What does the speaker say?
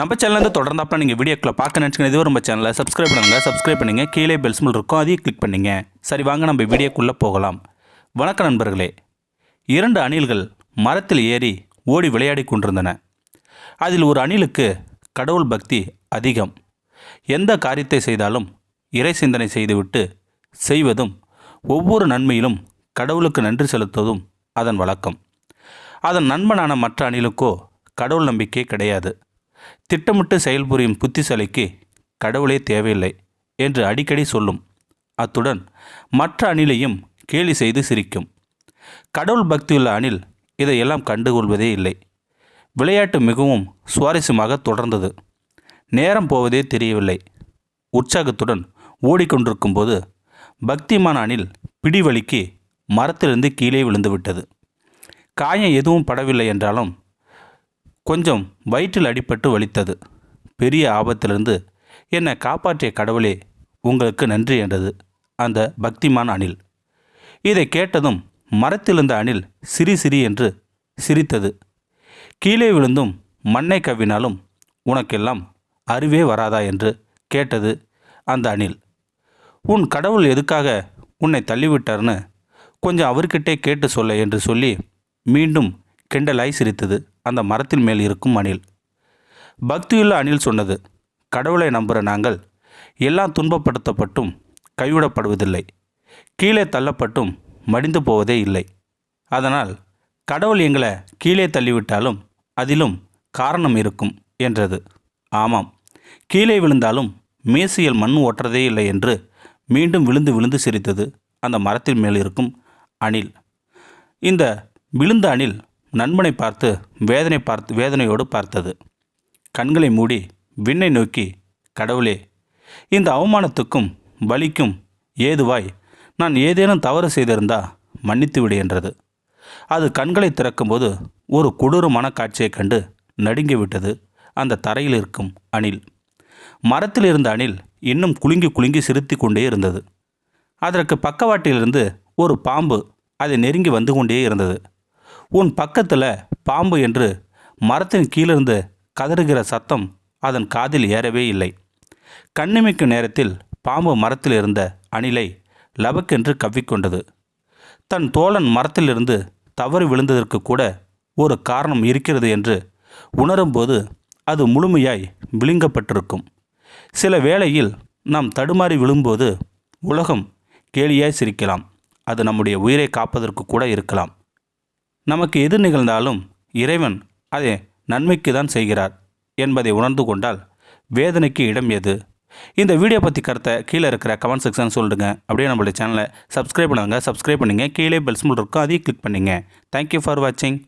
நம்ம சேனலேருந்து தொடர்ந்தாப்பா நீங்கள் வீடியோக்களை பார்க்க நினச்சிங்க இதுவரை நம்ம சேனலை சப்ஸ்கிரைப் பண்ணுங்கள் சப்ஸ்கிரைப் பண்ணுங்கள் கீழே பெல்ஸ்மல் இருக்கும். அதையும் கிளிக் பண்ணுங்க. சரி வாங்க நம்ம வீடியோக்குள்ளே போகலாம். வணக்க நண்பர்களே. இரண்டு அணில்கள் மரத்தில் ஏறி ஓடி விளையாடி கொண்டிருந்தன. அதில் ஒரு அணிலுக்கு கடவுள் பக்தி அதிகம். எந்த காரியத்தை செய்தாலும் இறை சிந்தனை செய்துவிட்டு செய்வதும் ஒவ்வொரு நன்மையிலும் கடவுளுக்கு நன்றி செலுத்துவதும் அதன் வழக்கம். அதன் நண்பனான மற்ற அணிலுக்கோ கடவுள் நம்பிக்கை கிடையாது. திட்டமிட்டு செயல்புரியும் புத்திசாலிக்கு கடவுளே தேவையில்லை என்று அடிக்கடி சொல்லும். அத்துடன் மற்ற அணிலையும் கேலி செய்து சிரிக்கும். கடவுள் பக்தியுள்ள அணில் இதையெல்லாம் கண்டுகொள்வதே இல்லை. விளையாட்டு மிகவும் சுவாரஸ்யமாக தொடர்ந்தது. நேரம் போவதே தெரியவில்லை. உற்சாகத்துடன் ஓடிக்கொண்டிருக்கும்போது பக்திமான அணில் பிடிவலிக்கு மரத்திலிருந்து கீழே விழுந்துவிட்டது. காயம் எதுவும் படவில்லை என்றாலும் கொஞ்சம் வயிற்றில் அடிபட்டு வலித்தது. பெரிய ஆபத்திலிருந்து என்னை காப்பாற்றிய கடவுளே உங்களுக்கு நன்றி என்றது அந்த பக்திமான் அணில். இதை கேட்டதும் மரத்திலிருந்த அணில் சிரி சிரி என்று சிரித்தது. கீழே விழுந்தும் மண்ணை கவ்வினாலும் உனக்கெல்லாம் அறிவே வராதா என்று கேட்டது அந்த அணில். உன் கடவுள் எதுக்காக உன்னை தள்ளிவிட்டார்னு கொஞ்சம் அவர்கிட்டே கேட்டு சொல்ல என்று சொல்லி மீண்டும் கிண்டலாய் சிரித்தது. அந்த மரத்தின் மேல் இருக்கும் அணில். பக்தியுள்ள அணில் சொன்னது கடவுளை நம்புகிற நாங்கள் எல்லாம் துன்பப்படுத்தப்பட்டும் கைவிடப்படுவதில்லை. கீழே தள்ளப்பட்டும் மடிந்து போவதே இல்லை. அதனால் கடவுள் எங்களை கீழே தள்ளிவிட்டாலும் அதிலும் காரணம் இருக்கும் என்றது. ஆமாம் கீழே விழுந்தாலும் மேசியில் மண் ஓட்டுறதே இல்லை என்று மீண்டும் விழுந்து விழுந்து சிரித்தது அந்த மரத்தின் மேல் இருக்கும் அணில். இந்த விழுந்த அணில் நண்பனை பார்த்து வேதனை பார்த்து வேதனையோடு பார்த்தது. கண்களை மூடி விண்ணை நோக்கி கடவுளே இந்த அவமானத்துக்கும் வலிக்கும் ஏதுவாய் நான் ஏதேனும் தவறு செய்திருந்தா மன்னித்து விடு என்றது. அது கண்களை திறக்கும்போது ஒரு கொடூரமான காட்சியைக் கண்டு நடுங்கி விட்டது அந்த தரையில் இருக்கும் அணில். மரத்தில் இருந்த அணில் இன்னும் குலுங்கி குலுங்கி சிரித்து கொண்டே இருந்தது. அதற்கு பக்கவாட்டிலிருந்து ஒரு பாம்பு அதை நெருங்கி வந்து கொண்டே இருந்தது. உன் பக்கத்தில் பாம்பு என்று மரத்தின் கீழிருந்து கதறுகிற சத்தம் அதன் காதில் ஏறவே இல்லை. கண்ணிமைக்கும் நேரத்தில் பாம்பு மரத்தில் இருந்த அணிலை லபக்கென்று கவ்விக்கொண்டது. தன் தோழன் மரத்திலிருந்து தவறி விழுந்ததற்கு கூட ஒரு காரணம் இருக்கிறது என்று உணரும்போது அது முழுமையாய் விழுங்கப்பட்டிருக்கும். சில வேளையில் நாம் தடுமாறி விழும்போது உலகம் கேலியாய் சிரிக்கலாம். அது நம்முடைய உயிரை காப்பதற்கு கூட இருக்கலாம். நமக்கு எது நிகழ்ந்தாலும் இறைவன் அதை நன்மைக்கு தான் செய்கிறார் என்பதை உணர்ந்து கொண்டால் வேதனைக்கு இடம் எது? இந்த வீடியோ பற்றி கருத்தை கீழே இருக்கிற கமெண்ட் செக்ஷன் சொல்லுங்க. அப்படியே நம்மளுடைய சேனலை சப்ஸ்கிரைப் பண்ணுங்கள் சப்ஸ்கிரைப் பண்ணுங்கள் கீழே பெல்ஸ் சிம்பிள் இருக்கும். அதையும் கிளிக் பண்ணுங்கள் தேங்க்யூ ஃபார் வாட்சிங்